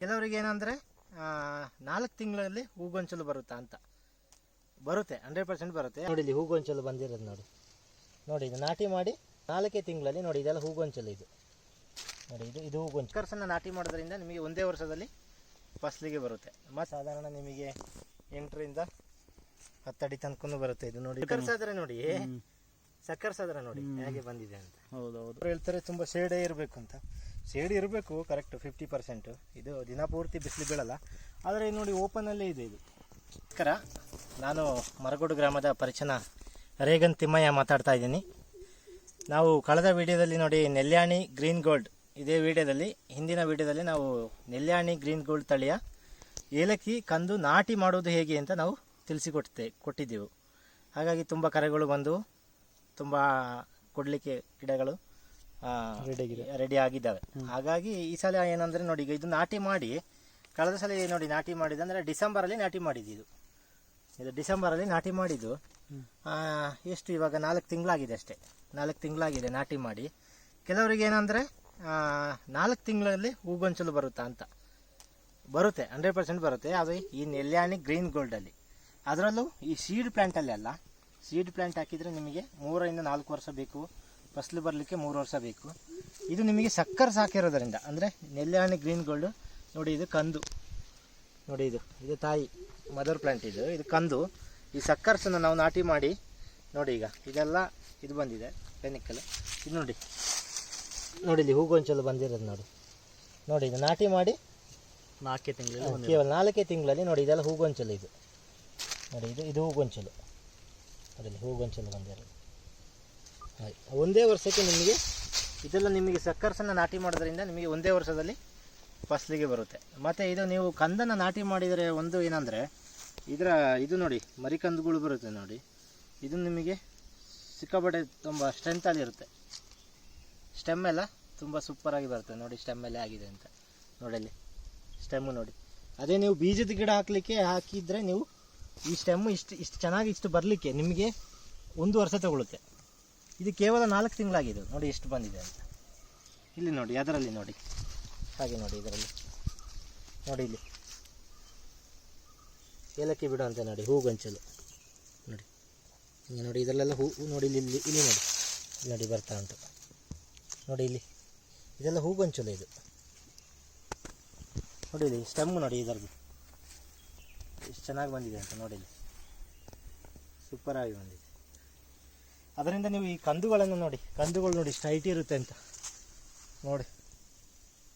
ಕೆಲವರಿಗೆ ಏನಂದರೆ ನಾಲ್ಕು ತಿಂಗಳಲ್ಲಿ ಹೂಗೊಂಚಲು ಬರುತ್ತಾ ಅಂತ. ಬರುತ್ತೆ ಹಂಡ್ರೆಡ್ ಪರ್ಸೆಂಟ್ ಬರುತ್ತೆ. ನೋಡಿ ಇಲ್ಲಿ ಹೂಗೊಂಚಲು ಬಂದಿರೋದು ನೋಡಿ. ನೋಡಿ ಇದು ನಾಟಿ ಮಾಡಿ ನಾಲ್ಕೇ ತಿಂಗಳಲ್ಲಿ ನೋಡಿ ಇದೆಲ್ಲ ಹೂಗೊಂಚಲು ಇದು. ನೋಡಿ ಇದು ಇದು ಹೂಗೊಂಚು ಕರ್ಸನ್ನು ನಾಟಿ ಮಾಡೋದ್ರಿಂದ ನಿಮಗೆ ಒಂದೇ ವರ್ಷದಲ್ಲಿ ಫಸಲಿಗೆ ಬರುತ್ತೆ. ಮತ್ತು ಸಾಧಾರಣ ನಿಮಗೆ ಎಂಟರಿಂದ ಹತ್ತಡಿ ತನಕನೂ ಬರುತ್ತೆ ಇದು ನೋಡಿ. ಕರ್ಸಾದ್ರೆ ನೋಡಿ. ಸಕ್ಕರ್ಸಾದ್ರೆ ನೋಡಿ ಹೇಗೆ ಬಂದಿದೆ ಅಂತ. ಹೌದೌದು. ಅವ್ರು ಹೇಳ್ತಾರೆ ತುಂಬ ಶೇಡೇ ಇರಬೇಕು ಅಂತ. ಶೇಡ್ ಇರಬೇಕು ಕರೆಕ್ಟ್ ಫಿಫ್ಟಿ ಪರ್ಸೆಂಟು ಇದು ದಿನ ಪೂರ್ತಿ ಬಿಸಿಲು ಬೀಳಲ್ಲ. ಆದರೆ ನೋಡಿ ಓಪನಲ್ಲೇ ಇದೆ ಇದು. ನಮಸ್ಕಾರ. ನಾನು ಮರಗೋಡು ಗ್ರಾಮದ ಪರಿಚನ ರೇಗನ್ ತಿಮ್ಮಯ್ಯ ಮಾತಾಡ್ತಾ ಇದ್ದೀನಿ. ನಾವು ಕಳೆದ ವಿಡಿಯೋದಲ್ಲಿ ನೋಡಿ ನೆಲ್ಯಾಣಿ ಗ್ರೀನ್ ಗೋಲ್ಡ್. ಇದೇ ವಿಡಿಯೋದಲ್ಲಿ, ಹಿಂದಿನ ವಿಡಿಯೋದಲ್ಲಿ ನಾವು ನೆಲ್ಯಾಣಿ ಗ್ರೀನ್ ಗೋಲ್ಡ್ ತಳಿಯ ಏಲಕ್ಕಿ ಕಂದು ನಾಟಿ ಮಾಡೋದು ಹೇಗೆ ಅಂತ ನಾವು ತಿಳಿಸಿಕೊಟ್ಟೆ, ಕೊಟ್ಟಿದ್ದೆವು. ಹಾಗಾಗಿ ತುಂಬ ಕರೆಗಳು ಬಂದು, ತುಂಬ ಕೊಡಲಿಕ್ಕೆ ಗಿಡಗಳು ರೆಡಿ ಆಗಿದ್ದಾವೆ. ಹಾಗಾಗಿ ಈ ಸಲ ಏನಂದ್ರೆ ನೋಡಿ ಈಗ ಇದು ನಾಟಿ ಮಾಡಿ ಕಳೆದ ಸಲ ನೋಡಿ ನಾಟಿ ಮಾಡಿದ್ದು ಡಿಸೆಂಬರ್ ಡಿಸೆಂಬರಲ್ಲಿ ನಾಟಿ ಮಾಡಿದ್ದು ಇದು ಇದು ಡಿಸೆಂಬರಲ್ಲಿ ನಾಟಿ ಮಾಡಿದ್ದು. ಎಷ್ಟು ಇವಾಗ ನಾಲ್ಕು ತಿಂಗಳಾಗಿದೆ ಅಷ್ಟೇ. ನಾಲ್ಕು ತಿಂಗಳಾಗಿದೆ ನಾಟಿ ಮಾಡಿ. ಕೆಲವರಿಗೆ ಏನಂದರೆ ನಾಲ್ಕು ತಿಂಗಳಲ್ಲಿ ಹೂಗೊಂಚಲು ಬರುತ್ತಾ ಅಂತ. ಬರುತ್ತೆ ಹಂಡ್ರೆಡ್ ಪರ್ಸೆಂಟ್ ಬರುತ್ತೆ. ಅದು ಈ ನೆಲ್ಯಾಣಿ ಗ್ರೀನ್ ಗೋಲ್ಡಲ್ಲಿ. ಅದರಲ್ಲೂ ಈ ಸೀಡ್ ಪ್ಲ್ಯಾಂಟಲ್ಲಿ ಅಲ್ಲ ಸೀಡ್ ಪ್ಲ್ಯಾಂಟ್ ಹಾಕಿದರೆ ನಿಮಗೆ ಮೂರರಿಂದ ನಾಲ್ಕು ವರ್ಷ ಬೇಕು. ಫಸಲು ಬರಲಿಕ್ಕೆ ಮೂರು ವರ್ಷ ಬೇಕು. ಇದು ನಿಮಗೆ ಸಕ್ಕರೆ ಸಾಕಿರೋದರಿಂದ ಅಂದರೆ ನೆಲ್ಯಾಣಿ ಗ್ರೀನ್ ಗೋಲ್ಡ್ ನೋಡಿ ಇದು ಕಂದು. ನೋಡಿ ಇದು ಇದು ತಾಯಿ ಮದರ್ ಪ್ಲಾಂಟ್ ಇದು ಇದು ಕಂದು. ಈ ಸಕ್ಕರ್ಸನ್ನು ನಾವು ನಾಟಿ ಮಾಡಿ ನೋಡಿ ಈಗ ಇದೆಲ್ಲ ಇದು ಬಂದಿದೆ ಪೆನಿಕಲ್ ಇದು ನೋಡಿ ನೋಡಿ ಇಲ್ಲಿ ಹೂಗೊಂಚಲು ಬಂದಿರೋದು ನೋಡಿ. ನೋಡಿ ಇದು ನಾಟಿ ಮಾಡಿ ನಾಲ್ಕೇ ತಿಂಗಳಲ್ಲಿ ಕೇವಲ ನಾಲ್ಕೇ ತಿಂಗಳಲ್ಲಿ ನೋಡಿ ಇದೆಲ್ಲ ಹೂಗೊಂಚಲು ಇದು. ನೋಡಿ ಇದು ಇದು ಹೂಗೊಂಚಲು ನೋಡಿ ಇಲ್ಲಿ ಹೂಗೊಂಚಲು ಬಂದಿರೋದು. ಒಂದೇ ವರ್ಷಕ್ಕೆ ನಿಮಗೆ ಇದೆಲ್ಲ ನಿಮಗೆ ಸಕ್ಕರ್ಸನ್ನು ನಾಟಿ ಮಾಡೋದ್ರಿಂದ ನಿಮಗೆ ಒಂದೇ ವರ್ಷದಲ್ಲಿ ಫಸಲಿಗೆ ಬರುತ್ತೆ. ಮತ್ತು ಇದು ನೀವು ಕಂದನ್ನು ನಾಟಿ ಮಾಡಿದರೆ ಒಂದು ಏನಂದರೆ, ಇದರ ಇದು ನೋಡಿ, ಮರಿಕಂದುಗಳು ಬರುತ್ತೆ ನೋಡಿ. ಇದು ನಿಮಗೆ ಸಿಕ್ಕಾಪಟ್ಟೆ ತುಂಬ ಸ್ಟ್ರೆಂತಲ್ಲಿ ಇರುತ್ತೆ. ಸ್ಟೆಮ್ ಎಲ್ಲ ತುಂಬ ಸೂಪರಾಗಿ ಬರುತ್ತೆ. ನೋಡಿ ಸ್ಟೆಮ್ ಎಲ್ಲ ಆಗಿದೆ ಅಂತ. ನೋಡಿ ಅಲ್ಲಿ ಸ್ಟೆಮ್ಮು ನೋಡಿ. ಅದೇ ನೀವು ಬೀಜದ ಗಿಡ ಹಾಕಲಿಕ್ಕೆ ಹಾಕಿದರೆ ನೀವು ಈ ಸ್ಟೆಮ್ಮು ಇಷ್ಟು ಇಷ್ಟು ಚೆನ್ನಾಗಿ ಇಷ್ಟು ಬರಲಿಕ್ಕೆ ನಿಮಗೆ ಒಂದು ವರ್ಷ ತಗೊಳುತ್ತೆ. ಇದು ಕೇವಲ ನಾಲ್ಕು ತಿಂಗಳಾಗಿದೆ. ನೋಡಿ ಎಷ್ಟು ಬಂದಿದೆ ಅಂತ. ಇಲ್ಲಿ ನೋಡಿ, ಅದರಲ್ಲಿ ನೋಡಿ. ಹಾಗೆ ನೋಡಿ ಇದರಲ್ಲಿ. ನೋಡಿ ಇಲ್ಲಿ. ಏಲಕ್ಕಿ ಬಿಡು ಅಂತ ನೋಡಿ ಹೂಗೊಂಚಲು ನೋಡಿ. ಹಿಂಗೆ ನೋಡಿ, ಇದರಲ್ಲೆಲ್ಲ ಹೂ ನೋಡಿ, ಇಲ್ಲಿ ಇಲ್ಲಿ ಇಲ್ಲಿ ನೋಡಿ. ನೋಡಿ, ಬರ್ತಾ ಉಂಟು. ನೋಡಿ ಇಲ್ಲಿ. ಇದೆಲ್ಲ ಹೂಗೊಂಚಲು ಇದು. ನೋಡಿ ಇಲ್ಲಿ ಸ್ಟೆಮ್ ನೋಡಿ ಇದರದ್ದು ಎಷ್ಟು ಚೆನ್ನಾಗಿ ಬಂದಿದೆ ಅಂತ ನೋಡಿ ಇಲ್ಲಿ. ಸೂಪರಾಗಿ ಬಂದಿದೆ. ಅದರಿಂದ ನೀವು ಈ ಕಂದುಗಳನ್ನು ನೋಡಿ, ಕಂದುಗಳು ನೋಡಿ ಹೈಟ್ ಇರುತ್ತೆ ಅಂತ. ನೋಡಿ.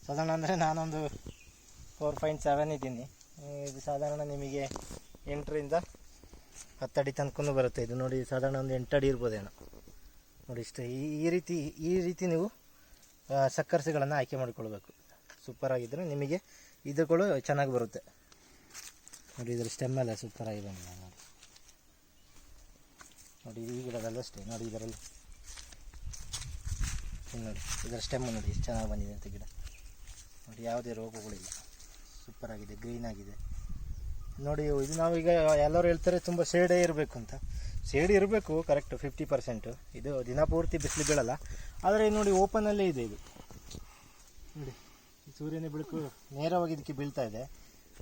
ಸಾಧಾರಣ ಅಂದರೆ ನಾನೊಂದು ಫೋರ್ ಪಾಯಿಂಟ್ ಸೆವೆನ್ ಇದ್ದೀನಿ. ಇದು ಸಾಧಾರಣ ನಿಮಗೆ ಎಂಟರಿಂದ ಹತ್ತಡಿ ತನಕನೂ ಬರುತ್ತೆ. ಇದು ನೋಡಿ, ಸಾಧಾರಣ ಒಂದು ಎಂಟಡಿ ಇರ್ಬೋದೇನೋ. ನೋಡಿ, ಇಷ್ಟು ಈ ರೀತಿ ಈ ರೀತಿ ನೀವು ಸಕ್ಕರ್ಸಿಗಳನ್ನು ಆಯ್ಕೆ ಮಾಡಿಕೊಳ್ಬೇಕು. ಸೂಪರಾಗಿದ್ದರೆ ನಿಮಗೆ ಇದುಗಳು ಚೆನ್ನಾಗಿ ಬರುತ್ತೆ. ನೋಡಿ, ಇದರ ಸ್ಟೆಮ್ಮೆಲ್ಲ ಸೂಪರಾಗಿ ಬಂದಿದೆ. ನೋಡಿ, ಈ ಗಿಡದಲ್ಲೂ ಅಷ್ಟೇ. ನೋಡಿ, ಇದರಲ್ಲಿ. ನೋಡಿ, ಇದರ ಸ್ಟೆಮ್ ನೋಡಿ, ಎಷ್ಟು ಚೆನ್ನಾಗಿ ಬಂದಿದೆ ಅಂತ ಗಿಡ. ನೋಡಿ, ಯಾವುದೇ ರೋಗಗಳಿಲ್ಲ. ಸೂಪರಾಗಿದೆ ಗ್ರೀನ್ ಆಗಿದೆ. ನೋಡಿ, ಇದು ನಾವೀಗ ಎಲ್ಲರೂ ಹೇಳ್ತಾರೆ, ತುಂಬ ಸೇಡೇ ಇರಬೇಕು ಅಂತ. ಸೇಡ್ ಇರಬೇಕು ಕರೆಕ್ಟ್ ಫಿಫ್ಟಿ ಪರ್ಸೆಂಟು ಇದು ದಿನ ಪೂರ್ತಿ ಬಿಸಿಲು ಬೀಳಲ್ಲ ಆದರೆ ನೋಡಿ ಓಪನಲ್ಲೇ ಇದೆ ಇದು. ನೋಡಿ ಸೂರ್ಯನ ಬೆಳಕು ನೇರವಾಗಿ ಇದಕ್ಕೆ ಬೀಳ್ತಾ ಇದೆ.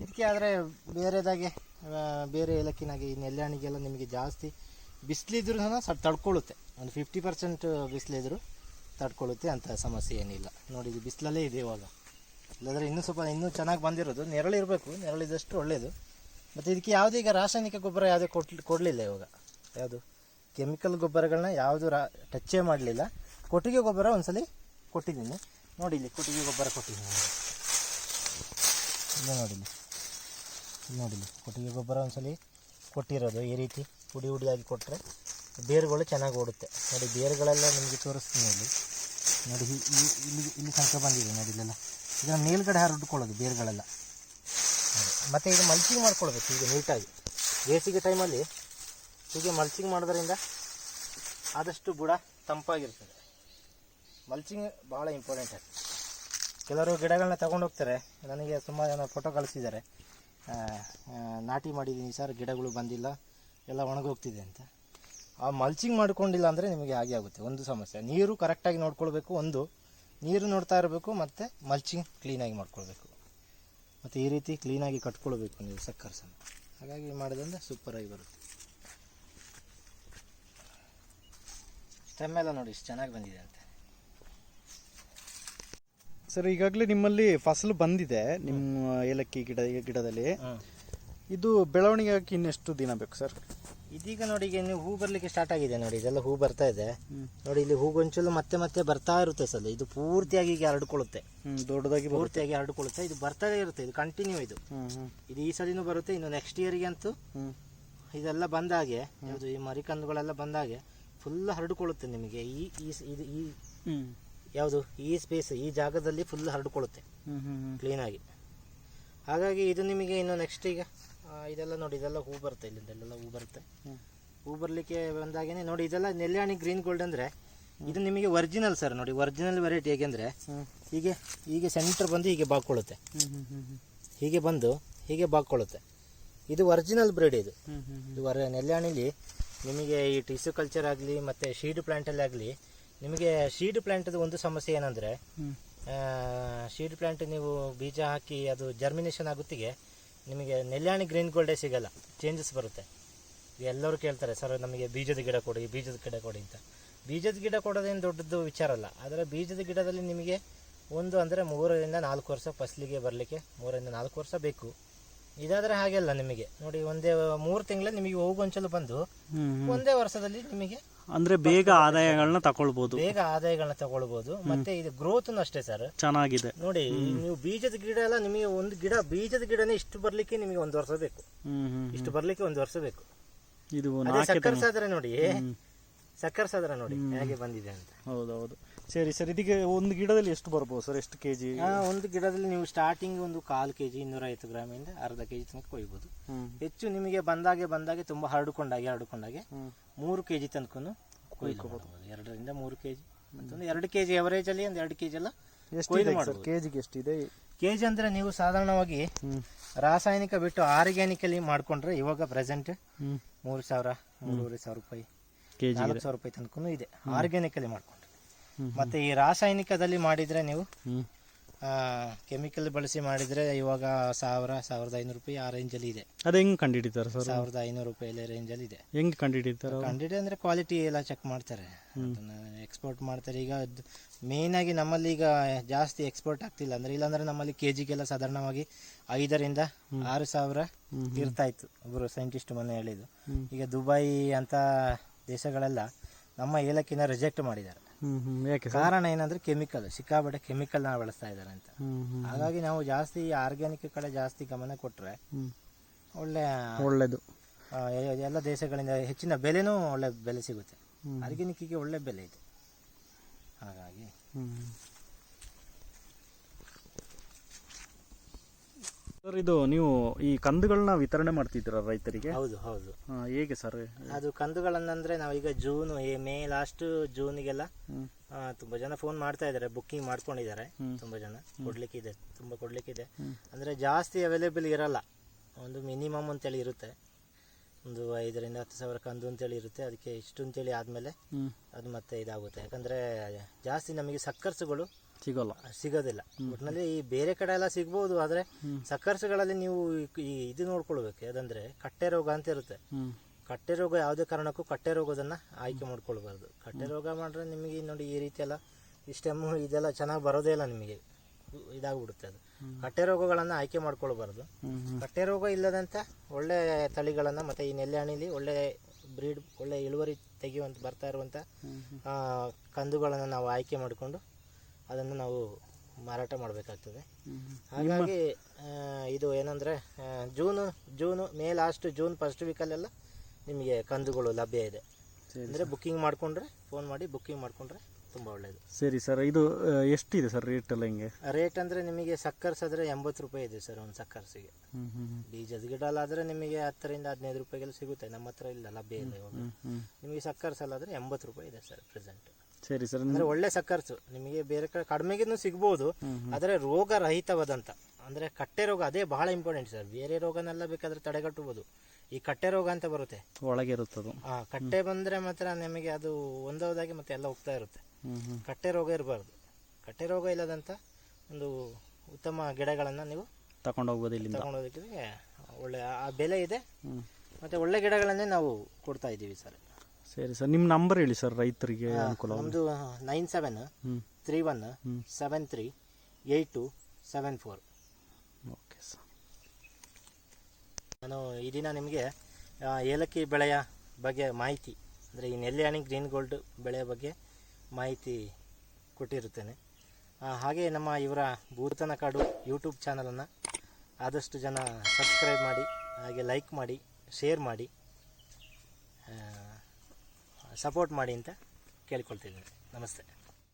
ಇದಕ್ಕೆ ಆದರೆ ಬೇರೆದಾಗೆ ಬೇರೆ ಏಲಕ್ಕಿನಾಗೆ, ಈ ನೆಲ್ಯಾಣಿಗೆಲ್ಲ ನಿಮಗೆ ಜಾಸ್ತಿ ಬಿಸಿಲಿದ್ರು ಸ್ವಲ್ಪ ತಡ್ಕೊಳ್ಳುತ್ತೆ. ಒಂದು ಫಿಫ್ಟಿ ಪರ್ಸೆಂಟ್ ಬಿಸಿಲಿದ್ರು ತಡ್ಕೊಳ್ಳುತ್ತೆ, ಅಂತ ಸಮಸ್ಯೆ ಏನಿಲ್ಲ. ನೋಡಿ, ಇದು ಬಿಸಿಲಲ್ಲೇ ಇದೆ ಇವಾಗ. ಇಲ್ಲಾಂದರೆ ಇನ್ನೂ ಸ್ವಲ್ಪ, ಇನ್ನೂ ಚೆನ್ನಾಗಿ ಬಂದಿರೋದು. ನೆರಳಿರಬೇಕು ನೆರಳಿದಷ್ಟು ಒಳ್ಳೆಯದು ಮತ್ತು ಇದಕ್ಕೆ ಯಾವುದೇ ಈಗ ರಾಸಾಯನಿಕ ಗೊಬ್ಬರ ಯಾವುದೇ ಕೊಟ್ಲಿ, ಕೊಡಲಿಲ್ಲ ಇವಾಗ. ಯಾವುದು? ಕೆಮಿಕಲ್ ಗೊಬ್ಬರಗಳನ್ನ ಯಾವುದು ರಾ ಟಚ್ಚೇ ಮಾಡಲಿಲ್ಲ. ಕೊಟ್ಟಿಗೆ ಗೊಬ್ಬರ ಒಂದ್ಸಲಿ ಕೊಟ್ಟಿದ್ದೀನಿ. ನೋಡಿ ಇಲ್ಲಿ ಕೊಟ್ಟಿಗೆ ಗೊಬ್ಬರ ಕೊಟ್ಟಿದ್ದೀನಿ. ಇಲ್ಲೇ ನೋಡಿ ಇಲ್ಲಿ ಇಲ್ಲಿ ನೋಡಿ ಇಲ್ಲಿ ಕೊಟ್ಟಿಗೆ ಗೊಬ್ಬರ ಒಂದ್ಸಲಿ ಕೊಟ್ಟಿರೋದು ಈ ರೀತಿ ಹುಡಿ ಹುಡಿಯಾಗಿ ಕೊಟ್ಟರೆ ಬೇರುಗಳು ಚೆನ್ನಾಗಿ ಓಡುತ್ತೆ. ನೋಡಿ, ಬೇರುಗಳೆಲ್ಲ ನಿಮಗೆ ತೋರಿಸ್ತೀನಿ ಇಲ್ಲಿ ನೋಡಿ ಇಲ್ಲಿ ಇಲ್ಲಿ ತನಕ ಬಂದಿದೆ ನೋಡಿ ಇಲ್ಲೆಲ್ಲ. ಇದನ್ನು ಮೇಲ್ಗಡೆ ಹರಡ್ಕೊಳ್ಳೋದು ಬೇರುಗಳೆಲ್ಲ. ಮತ್ತು ಇದು ಮಲ್ಚಿಂಗ್ ಮಾಡ್ಕೊಳ್ಬೇಕು ಈಗ ನೀಟಾಗಿ ಬೇಸಿಗೆ ಟೈಮಲ್ಲಿ ಹೀಗೆ ಮಲ್ಚಿಂಗ್ ಮಾಡೋದ್ರಿಂದ ಆದಷ್ಟು ಬುಡ ತಂಪಾಗಿರ್ತದೆ. ಮಲ್ಚಿಂಗ್ ಭಾಳ ಇಂಪಾರ್ಟೆಂಟ್ ಆಗ್ತದೆ ಕೆಲವರು ಗಿಡಗಳನ್ನ ತೊಗೊಂಡೋಗ್ತಾರೆ ನನಗೆ ತುಂಬ ಜನ ಫೋಟೋ ಕಳಿಸಿದ್ದಾರೆ. ನಾಟಿ ಮಾಡಿದ್ದೀನಿ ಸರ್, ಗಿಡಗಳು ಬಂದಿಲ್ಲ, ಎಲ್ಲ ಒಣಗೋಗ್ತಿದೆ ಅಂತ. ಆ ಮಲ್ಚಿಂಗ್ ಮಾಡ್ಕೊಂಡಿಲ್ಲ ಅಂದರೆ ನಿಮಗೆ ಹಾಗೆ ಆಗುತ್ತೆ, ಒಂದು ಸಮಸ್ಯೆ. ನೀರು ಕರೆಕ್ಟಾಗಿ ನೋಡ್ಕೊಳ್ಬೇಕು, ಒಂದು. ನೀರು ನೋಡ್ತಾ ಇರಬೇಕು, ಮತ್ತು ಮಲ್ಚಿಂಗ್ ಕ್ಲೀನಾಗಿ ಮಾಡ್ಕೊಳ್ಬೇಕು. ಮತ್ತು ಈ ರೀತಿ ಕ್ಲೀನಾಗಿ ಕಟ್ಕೊಳ್ಬೇಕು ನೀವು ಸಕ್ಕರ್ಸನ್ನು ಹಾಗಾಗಿ ಮಾಡಿದ್ರೆ ಸೂಪರಾಗಿ ಬರುತ್ತೆ. ಸ್ಟೆಮ್ ಎಲ್ಲ ನೋಡಿ, ಇಷ್ಟು ಚೆನ್ನಾಗಿ ಬಂದಿದೆ ಅಂತ. ಸರ್ ಈಗಾಗಲೇ ನಿಮ್ಮಲ್ಲಿ ಫಸಲು ಬಂದಿದೆ ನಿಮ್ಮ ಏಲಕ್ಕಿ ಗಿಡ ಗಿಡದಲ್ಲಿ. ಇದು ಬೆಳವಣಿಗೆ ಆಗಕ್ಕೆ ಇನ್ನೆಷ್ಟು ದಿನ ಬೇಕು ಸರ್? ಇದೀಗ ನೋಡಿ ಈಗ ನೀವು ಹೂ ಬರಲಿಕ್ಕೆ ಸ್ಟಾರ್ಟ್ ಆಗಿದೆ ನೋಡಿ ಇದೆಲ್ಲ ಹೂ ಬರ್ತಾ ಇದೆ. ನೋಡಿ ಇಲ್ಲಿ ಹೂಗೊಂಚಲು ಮತ್ತೆ ಮತ್ತೆ ಬರ್ತಾ ಇರುತ್ತೆ ಸರ್ ಇದು ಪೂರ್ತಿಯಾಗಿ ಈಗ ಹರಡ್ಕೊಳ್ಳುತ್ತೆ. ದೊಡ್ಡದಾಗಿ ಪೂರ್ತಿಯಾಗಿ ಹರಡ್ಕೊಳ್ಳುತ್ತೆ ಇದು ಬರ್ತಾನೆ ಇರುತ್ತೆ ಇದು ಕಂಟಿನ್ಯೂ ಇದು. ಇದು ಈ ಸಲಿನೂ ಬರುತ್ತೆ ಇನ್ನು ನೆಕ್ಸ್ಟ್ ಇಯರ್ಗೆ ಅಂತೂ ಇದೆಲ್ಲ ಬಂದಾಗೆ ಯಾವುದು ಈ ಮರಿಕಂದುಗಳೆಲ್ಲ ಬಂದಾಗೆ ಫುಲ್ ಹರಡ್ಕೊಳ್ಳುತ್ತೆ ನಿಮಗೆ. ಈ ಈ ಯಾವುದು ಈ ಸ್ಪೇಸ್ ಈ ಜಾಗದಲ್ಲಿ ಫುಲ್ ಹರಡ್ಕೊಳ್ಳುತ್ತೆ. ಕ್ಲೀನಾಗಿ ಹಾಗಾಗಿ ಇದು ನಿಮಗೆ ಇನ್ನು ನೆಕ್ಸ್ಟ್ ಈಗ ಆ, ಇದೆಲ್ಲ ನೋಡಿ ಇದೆಲ್ಲ ಹೂ ಬರುತ್ತೆ ಇಲ್ಲಿಂದ ಇಲ್ಲೆಲ್ಲ ಹೂ ಬರುತ್ತೆ. ಹೂ ಬರಲಿಕ್ಕೆ ಬಂದಾಗೇನೆ ನೋಡಿ ಇದೆಲ್ಲ ನೆಲ್ಯಾಣಿ ಗ್ರೀನ್ ಗೋಲ್ಡ್ ಅಂದರೆ ಇದು ನಿಮಗೆ ಒರಿಜಿನಲ್ ಸರ್ ನೋಡಿ ಒರಿಜಿನಲ್ ವೆರೈಟಿ ಹೇಗೆ ಅಂದರೆ ಹೀಗೆ ಹೀಗೆ ಸೆಂಟರ್ ಬಂದು ಹೀಗೆ ಬಾಕೊಳ್ಳುತ್ತೆ ಹೀಗೆ ಬಂದು ಹೀಗೆ ಬಾಕೊಳ್ಳುತ್ತೆ ಇದು ಒರಿಜಿನಲ್ ಬ್ರೀಡ್ ಇದು. ಇದು ವರ ನೆಲ್ಯಾಣಿಲಿ ನಿಮಗೆ ಈ ಟಿಶ್ಯೂ ಕಲ್ಚರ್ ಆಗಲಿ ಮತ್ತು ಶೀಡ್ ಪ್ಲ್ಯಾಂಟಲ್ಲಿ ಆಗಲಿ ನಿಮಗೆ ಶೀಡ್ ಪ್ಲ್ಯಾಂಟದ ಒಂದು ಸಮಸ್ಯೆ ಏನಂದರೆ ಶೀಡ್ ಪ್ಲ್ಯಾಂಟ್ ನೀವು ಬೀಜ ಹಾಕಿ ಅದು ಜರ್ಮಿನೇಷನ್ ಆಗುತ್ತಿಗೆ ನಿಮಗೆ ನೆಲ್ಯಾಣಿ ಗ್ರೀನ್ ಗೋಲ್ಡೇ ಸಿಗಲ್ಲ ಚೇಂಜಸ್ ಬರುತ್ತೆ. ಎಲ್ಲರೂ ಕೇಳ್ತಾರೆ ಸರ್ ನಮಗೆ ಬೀಜದ ಗಿಡ ಕೊಡಿ ಬೀಜದ ಗಿಡ ಕೊಡಿ ಅಂತ. ಬೀಜದ ಗಿಡ ಕೊಡೋದೇನು ದೊಡ್ಡದು ವಿಚಾರ ಅಲ್ಲ ಆದರೆ ಬೀಜದ ಗಿಡದಲ್ಲಿ ನಿಮಗೆ ಒಂದು ಅಂದರೆ ಮೂರರಿಂದ ನಾಲ್ಕು ವರ್ಷ ಫಸಲಿಗೆ ಬರಲಿಕ್ಕೆ ಮೂರರಿಂದ ನಾಲ್ಕು ವರ್ಷ ಬೇಕು. ಇದಾದರೆ ಹಾಗೆಲ್ಲ ನಿಮಗೆ. ನೋಡಿ ಒಂದೇ ಮೂರು ತಿಂಗಳಲ್ಲಿ ನಿಮಗೆ ಹೋಗೊಂಚಲು ಬಂದು. ಒಂದೇ ವರ್ಷದಲ್ಲಿ ನಿಮಗೆ ಅಂದ್ರೆ ಬೇಗ ಆದಾಯಗಳನ್ನ ತಗೊಳ್ಬಹುದು ಬೇಗ ಆದಾಯಗಳನ್ನ ತಗೊಳ್ಬಹುದು ಮತ್ತೆ ಇದು ಗ್ರೋತ್ ಅಷ್ಟೇ ಸರ್. ಚೆನ್ನಾಗಿದೆ. ನೋಡಿ ನೀವು ಬೀಜದ ಗಿಡ ಎಲ್ಲ ನಿಮಗೆ ಒಂದು ಗಿಡ ಬೀಜದ ಗಿಡನೇ ಇಷ್ಟು ಬರ್ಲಿಕ್ಕೆ ನಿಮಗೆ ಒಂದು ವರ್ಷ ಬೇಕು. ಇಷ್ಟು ಬರ್ಲಿಕ್ಕೆ ಒಂದು ವರ್ಷ ಬೇಕು. ಇದು ಸಕ್ಕರ್ ಸಾದ್ರೆ ನೋಡಿ. ಸಕ್ಕರೆ ಸಾದ್ರೆ ನೋಡಿ ಹೇಗೆ ಬಂದಿದೆ ಅಂತ. ಹೌದೌದು. ಸರಿ ಸರ್. ಇದಕ್ಕೆ ಒಂದು ಗಿಡದಲ್ಲಿ ಎಷ್ಟು ಬರ್ಬೋದು ಸರ್? ಎಷ್ಟು ಕೆಜಿ ಆ, ಒಂದು ಗಿಡದಲ್ಲಿ ನೀವು ಸ್ಟಾರ್ಟಿಂಗ್ ಒಂದು ಕಾಲು ಕೆಜಿ ಇನ್ನೂರೈವತ್ತು ಗ್ರಾಮಿಂದ ಅರ್ಧ ಕೆಜಿ ತನಕ ಕೊಯ್ಬೋದು. ಹೆಚ್ಚು ನಿಮಗೆ ಬಂದಾಗೆ ಬಂದಾಗೆ ತುಂಬಾ ಹರಡ್ಕೊಂಡಾಗೆ ಹರಡ್ಕೊಂಡಾಗೆ ಮೂರು ಕೆಜಿ ತನಕ ಕೊಯ್ಕೋಬಹುದು ಎರಡರಿಂದ ಮೂರು ಕೆಜಿ ಮತ್ತೊಂದು ಎರಡು ಕೆಜಿ ಎವರೇಜ್ ಅಲ್ಲಿ ಒಂದು ಎರಡು ಕೆಜಿ ಎಲ್ಲ ಎಷ್ಟಿದೆ ಸರ್? ಕೆಜಿಗೆ ಎಷ್ಟಿದೆ? ಕೆಜಿ ಅಂದ್ರೆ ನೀವು ಸಾಧಾರಣವಾಗಿ ರಾಸಾಯನಿಕ ಬಿಟ್ಟು ಆರ್ಗ್ಯಾನಿಕಲಿ ಮಾಡ್ಕೊಂಡ್ರೆ ಇವಾಗ ಪ್ರೆಸೆಂಟ್ ಮೂರು ಸಾವಿರ ಮೂರುವರೆ ಸಾವಿರ ರೂಪಾಯಿ ಕೆಜಿ ನಾಲ್ಕು ಸಾವಿರ ರೂಪಾಯಿ ತನಕ ಇದೆ. ಆರ್ಗ್ಯಾನಿಕ್ ಅಲ್ಲಿ ಹ್ಮ್. ಮತ್ತೆ ಈ ರಾಸಾಯನಿಕದಲ್ಲಿ ಮಾಡಿದ್ರೆ ನೀವು ಕೆಮಿಕಲ್ ಬಳಸಿ ಮಾಡಿದ್ರೆ ಇವಾಗ ಸಾವಿರ ಸಾವಿರದ ಐನೂರು ರೂಪಾಯಿ ಆ ರೇಂಜಲ್ಲಿ ಇದೆ. ಅದು ಹೆಂಗ್ ಕಂಡಿಡಿತಾರೆ ಸರ್? ಸಾವಿರದ ಐನೂರು ರೂಪಾಯಿ ರೇಂಜಲ್ಲಿ ಇದೆ. ಹೆಂಗ್ ಕಂಡಿಡಿತಾರೆ? ಕಂಡಿಡಿ ಅಂದ್ರೆ ಕ್ವಾಲಿಟಿ ಎಲ್ಲ ಚೆಕ್ ಮಾಡ್ತಾರೆ. ಎಕ್ಸ್ಪೋರ್ಟ್ ಮಾಡ್ತಾರೆ. ಈಗ ಮೇನ್ ಆಗಿ ನಮ್ಮಲ್ಲಿ ಈಗ ಜಾಸ್ತಿ ಎಕ್ಸ್ಪೋರ್ಟ್ ಆಗ್ತಿಲ್ಲ. ಅಂದ್ರೆ ಇಲ್ಲಾಂದ್ರೆ ನಮ್ಮಲ್ಲಿ ಕೆ ಜಿಗೆಲ್ಲ ಸಾಧಾರಣವಾಗಿ ಐದರಿಂದ ಆರು ಸಾವಿರ ಇರ್ತಾ ಇತ್ತು. ಒಬ್ಬರು ಸೈಂಟಿಸ್ಟ್ ಮೊನ್ನೆ ಹೇಳಿದ್ದು. ಈಗ ದುಬೈ ಅಂತ ದೇಶಗಳೆಲ್ಲ ನಮ್ಮ ಏಲಕ್ಕಿನ ರಿಜೆಕ್ಟ್ ಮಾಡಿದ್ದಾರೆ. ಯಾಕೆ ಸರ್? ಕಾರಣ ಏನಂದ್ರೆ ಕೆಮಿಕಲ್ ಸಿಕ್ಕಾಬಟ್ಟೆ ಕೆಮಿಕಲ್ನ ಬಳಸ್ತಾ ಇದ್ದಾರೆ ಅಂತ. ಹ್ಮ್ ಹ್ಮ್ ಹಾಗಾಗಿ ನಾವು ಜಾಸ್ತಿ ಆರ್ಗ್ಯಾನಿಕ್ ಕಡೆ ಜಾಸ್ತಿ ಗಮನ ಕೊಟ್ರೆ ಹ್ಮ್. ಒಳ್ಳೆ ಒಳ್ಳೇದು. ಆ, ಎ- ಎಲ್ಲ ದೇಶಗಳಿಂದ ಹೆಚ್ಚಿನ ಬೆಲೆನೂ ಒಳ್ಳೆ ಬೆಲೆ ಸಿಗುತ್ತೆ. ಆರ್ಗ್ಯಾನಿಕ್ಗೆ ಆರ್ಗ್ಯಾನಿಕ್ಕಿಗೆ ಒಳ್ಳೆ ಬೆಲೆ ಇದೆ. ಹಾಗಾಗಿ ಹ್ಮ್. ಸರ್ ಇದು ನೀವು ಈ ಕಂದುಗಳನ್ನ ವಿತರಣೆ ಮಾಡ್ತಿದ್ದೀರಾ ರೈತರಿಗೆ? ಹೌದು ಹೌದು. ಹಾ, ಹೇಗೆ ಸರ್ ಅದು ಕಂದುಗಳನ್ನಂದ್ರೆ ನಾವೀಗ ಜೂನ್ ಮೇ ಲಾಸ್ಟ್ ಜೂನ್ಗೆಲ್ಲ ಆ, ತುಂಬಾ ಜನ ಫೋನ್ ಮಾಡ್ತಾ ಇದ್ದಾರೆ ಬುಕ್ಕಿಂಗ್ ಮಾಡ್ಕೊಂಡಿದ್ದಾರೆ. ತುಂಬಾ ಜನ ಕೊಡ್ಲಿಕ್ಕಿದೆ ತುಂಬಾ ಕೊಡ್ಲಿಕ್ಕಿದೆ. ಇದೆ ಅಂದ್ರೆ ಜಾಸ್ತಿ ಅವೈಲೇಬಲ್ ಇರಲ್ಲ. ಒಂದು ಮಿನಿಮಮ್ ಅಂತೇಳಿ ಇರುತ್ತೆ. ಒಂದು ಐದರಿಂದ ಹತ್ತು ಸಾವಿರ ಕಂದು ಅಂತೇಳಿ ಇರುತ್ತೆ. ಅದಕ್ಕೆ ಇಷ್ಟು ಅಂತೇಳಿ ಆದಮೇಲೆ ಅದು ಮತ್ತೆ ಇದಾಗುತ್ತೆ. ಯಾಕಂದ್ರೆ ಜಾಸ್ತಿ ನಮಗೆ ಸಕ್ಕರ್ಸುಗಳು ಸಿಗೋಲ್ಲ. ಸಿಗೋದಿಲ್ಲ. ಒಟ್ಟಿನಲ್ಲಿ ಈ ಬೇರೆ ಕಡೆ ಎಲ್ಲ ಸಿಗ್ಬೋದು ಆದರೆ ಸಕ್ಕರ್ಸುಗಳಲ್ಲಿ ನೀವು ಈ- ಇದು ನೋಡ್ಕೊಳ್ಬೇಕು. ಯಾಕಂದ್ರೆ ಕಟ್ಟೆ ರೋಗ ಅಂತ ಇರುತ್ತೆ. ಕಟ್ಟೆ ರೋಗ ಯಾವುದೇ ಕಾರಣಕ್ಕೂ ಕಟ್ಟೆ ರೋಗದನ್ನ ಆಯ್ಕೆ ಮಾಡ್ಕೊಳ್ಬಾರ್ದು. ಕಟ್ಟೆ ರೋಗ ಮಾಡ್ರೆ ನಿಮಗೆ ನೋಡಿ ಈ ರೀತಿ ಎಲ್ಲ ಈ ಸ್ಟೆಮ್ಮು ಇದೆಲ್ಲ ಚೆನ್ನಾಗಿ ಬರೋದೇ ಇಲ್ಲ ನಿಮಗೆ. ಇದಾಗ್ಬಿಡುತ್ತೆ ಅದು. ಕಟ್ಟೆ ರೋಗಗಳನ್ನು ಆಯ್ಕೆ ಮಾಡ್ಕೊಳ್ಬಾರ್ದು. ಕಟ್ಟೆ ರೋಗ ಇಲ್ಲದಂತ ಒಳ್ಳೆ ತಳಿಗಳನ್ನು ಮತ್ತೆ ಈ ನೆಲ್ಯಾಣಿಲಿ ಒಳ್ಳೆ ಬ್ರೀಡ್ ಒಳ್ಳೆ ಇಳುವರಿ ತೆಗೆಯುವಂತ ಬರ್ತಾ ಇರುವಂಥ ಆ, ಕಂದುಗಳನ್ನು ನಾವು ಆಯ್ಕೆ ಮಾಡಿಕೊಂಡು ಅದನ್ನು ನಾವು ಮಾರಾಟ ಮಾಡಬೇಕಾಗ್ತದೆ. ಹಾಗಾಗಿ ಇದು ಏನಂದರೆ June June May last June first ವೀಕಲ್ಲೆಲ್ಲ ನಿಮಗೆ ಕಂದುಗಳು ಲಭ್ಯ ಇದೆ. ಅಂದರೆ ಬುಕ್ಕಿಂಗ್ ಮಾಡಿಕೊಂಡ್ರೆ ಫೋನ್ ಮಾಡಿ ಬುಕ್ಕಿಂಗ್ ಮಾಡಿಕೊಂಡ್ರೆ ತುಂಬ ಒಳ್ಳೆಯದು ಸರಿ ಸರ್ ಇದು ಎಷ್ಟಿದೆ ಸರ್ ರೇಟ್ ಎಲ್ಲ ಹಿಂಗೆ? ರೇಟ್ ಅಂದರೆ ನಿಮಗೆ ಸಕ್ಕರ್ಸ್ ಆದರೆ ಎಂಬತ್ತು ರೂಪಾಯಿ ಇದೆ ಸರ್ ಒಂದು ಸಕ್ಕರ್ಸಿಗೆ. ಬೀಜದ ಗಿಡ ಅಲ್ಲಾದರೆ ನಿಮಗೆ ಹತ್ತರಿಂದ ಹದಿನೈದು ರೂಪಾಯಿಗೆಲ್ಲ ಸಿಗುತ್ತೆ. ನಮ್ಮ ಹತ್ರ ಇಲ್ಲ ಲಭ್ಯ ಇಲ್ಲ ಇವಾಗ. ನಿಮಗೆ ಸಕ್ಕರ್ಸ್ ಅಲ್ಲಾದರೆ ಎಂಬತ್ತು ರೂಪಾಯಿ ಇದೆ ಸರ್ ಪ್ರೆಸೆಂಟ್ ಸರಿ ಸರ್ ಅಂದ್ರೆ ಒಳ್ಳೆ ಸಕ್ಕರ್ಸು. ನಿಮಗೆ ಬೇರೆ ಕಡೆ ಕಡಿಮೆಗೂ ಸಿಗ್ಬೋದು ಆದರೆ ರೋಗ ರಹಿತವಾದಂತ ಅಂದ್ರೆ ಕಟ್ಟೆ ರೋಗ ಅದೇ ಬಹಳ ಇಂಪಾರ್ಟೆಂಟ್ ಸರ್. ಬೇರೆ ರೋಗನೆಲ್ಲ ಬೇಕಾದ್ರೆ ತಡೆಗಟ್ಟಬಹುದು ಈ ಕಟ್ಟೆ ರೋಗ ಅಂತ ಬರುತ್ತೆ. ಒಳಗೆ ಇರುತ್ತದು. ಆ ಕಟ್ಟೆ ಬಂದ್ರೆ ಮಾತ್ರ ನಿಮಗೆ ಅದು ಒಂದೋದಾಗಿ ಮತ್ತೆ ಎಲ್ಲ ಹೋಗ್ತಾ ಇರುತ್ತೆ. ಕಟ್ಟೆ ರೋಗ ಇರಬಾರ್ದು. ಕಟ್ಟೆ ರೋಗ ಇಲ್ಲದಂತ ಒಂದು ಉತ್ತಮ ಗಿಡಗಳನ್ನು ನೀವು ತಗೊಂಡೋಗ್ಬೋದು ಇಲ್ಲಿ ತಗೊಂಡೋದಕ್ಕೆ ಒಳ್ಳೆ ಆ ಬೆಲೆ ಇದೆ. ಮತ್ತು ಒಳ್ಳೆ ಗಿಡಗಳನ್ನೇ ನಾವು ಕೊಡ್ತಾ ಇದ್ದೀವಿ ಸರ್. ಸರಿ ಸರ್ ನಿಮ್ಮ ನಂಬರ್ ಹೇಳಿ ಸರ್ ರೈತರಿಗೆ ಅನುಕೂಲ ನಮ್ಮದು nine seven three one seven three eight two seven four okay sir ನಾನು ಈ ದಿನ ನಿಮಗೆ ಏಲಕ್ಕಿ ಬೆಳೆಯ ಬಗ್ಗೆ ಮಾಹಿತಿ ಅಂದರೆ ಈ ನೆಲ್ಯಾಣಿ ಗ್ರೀನ್ ಗೋಲ್ಡ್ ಬೆಳೆಯ ಬಗ್ಗೆ ಮಾಹಿತಿ ಕೊಟ್ಟಿರುತ್ತೇನೆ. ಹಾಗೆ ನಮ್ಮ ಇವರ ಭೂತನ ಕಾಡು ಯೂಟ್ಯೂಬ್ ಚಾನಲನ್ನು ಆದಷ್ಟು ಜನ ಸಬ್ಸ್ಕ್ರೈಬ್ ಮಾಡಿ ಹಾಗೆ ಲೈಕ್ ಮಾಡಿ ಶೇರ್ ಮಾಡಿ. ಸಪೋರ್ಟ್ ಮಾಡಿ ಅಂತ ಕೇಳ್ಕೊಳ್ತಿದ್ದೀನಿ. ನಮಸ್ತೆ.